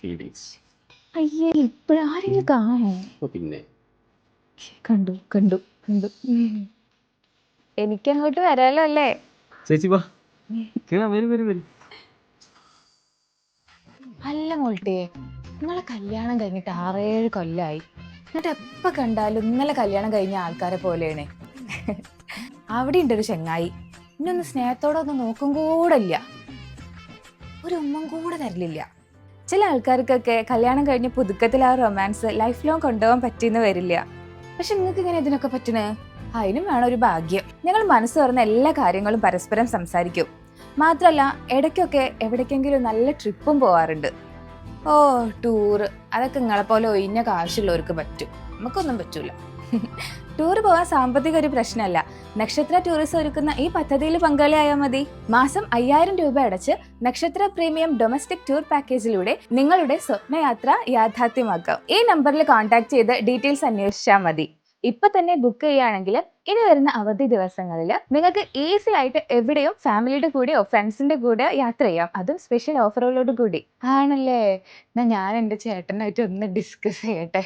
Feelings അയ്യേ ഇപ്പോഴാരെങ്കിലും കാണോ അപ്പൊ പിന്നെ. കണ്ടു കണ്ടു കണ്ടു. എനിക്ക് അങ്ങോട്ട് വരാലോ അല്ലേ? ചേച്ചി വാ. കേറാ വരും വരും വരും. അല്ല മോൾട്ടേ നിങ്ങളെ കല്യാണം കഴിഞ്ഞിട്ട് ആറേഴ് കൊല്ലായി. എന്നിട്ട് എപ്പ കണ്ടാലും ഇന്നലെ കല്യാണം കഴിഞ്ഞ ആൾക്കാരെ പോലെയാണ്. അവിടെ ഉണ്ട് ഒരു ചെങ്ങായി. ഇന്നൊന്ന് സ്നേഹത്തോടെ ഒന്ന് നോക്കും കൂടെ ഇല്ല. ഒരു ഉമ്മം കൂടെ തരലില്ല. ചില ആൾക്കാർക്കൊക്കെ കല്യാണം കഴിഞ്ഞ് പുതുക്കത്തിൽ ആ റൊമാൻസ് ലൈഫ് ലോങ് കൊണ്ടുപോകാൻ പറ്റിയെന്ന് വരില്ല. പക്ഷെ നിങ്ങൾക്ക് ഇങ്ങനെ ഇതിനൊക്കെ പറ്റണേ? അതിനും വേണം ഒരു ഭാഗ്യം. ഞങ്ങൾ മനസ്സ് തുറന്ന എല്ലാ കാര്യങ്ങളും പരസ്പരം സംസാരിക്കും. മാത്രമല്ല ഇടയ്ക്കൊക്കെ എവിടേക്കെങ്കിലും നല്ല ട്രിപ്പും പോവാറുണ്ട്. ഓ ടൂറ് അതൊക്കെ നിങ്ങളെ പോലെ ഒഴിഞ്ഞ കാശുള്ളവർക്ക് പറ്റും. നമുക്കൊന്നും പറ്റൂല. ടൂർ പോകാൻ സാമ്പത്തിക ഒരു പ്രശ്നമല്ല. നക്ഷത്ര ടൂറിസം ഒരുക്കുന്ന ഈ പദ്ധതിയിൽ പങ്കാളിയായാൽ മതി. മാസം അയ്യായിരം രൂപ അടച്ച് നക്ഷത്ര പ്രീമിയം ഡൊമസ്റ്റിക് ടൂർ പാക്കേജിലൂടെ നിങ്ങളുടെ സ്വപ്നയാത്ര യാഥാർത്ഥ്യമാക്കാം. ഈ നമ്പറിൽ കോൺടാക്ട് ചെയ്ത് ഡീറ്റെയിൽസ് അന്വേഷിച്ചാൽ മതി. ഇപ്പൊ തന്നെ ബുക്ക് ചെയ്യുകയാണെങ്കിൽ ഇനി വരുന്ന അവധി ദിവസങ്ങളിൽ നിങ്ങൾക്ക് ഈസി ആയിട്ട് എവിടെയും ഫാമിലിയുടെ കൂടെയോ ഫ്രണ്ട്സിന്റെ കൂടെ യാത്ര ചെയ്യാം. അതും സ്പെഷ്യൽ ഓഫറുകളോട് കൂടി. ആണല്ലേ? എന്നാ ഞാൻ എന്റെ ചേട്ടനായിട്ട് ഒന്ന് ഡിസ്കസ് ചെയ്യട്ടെ.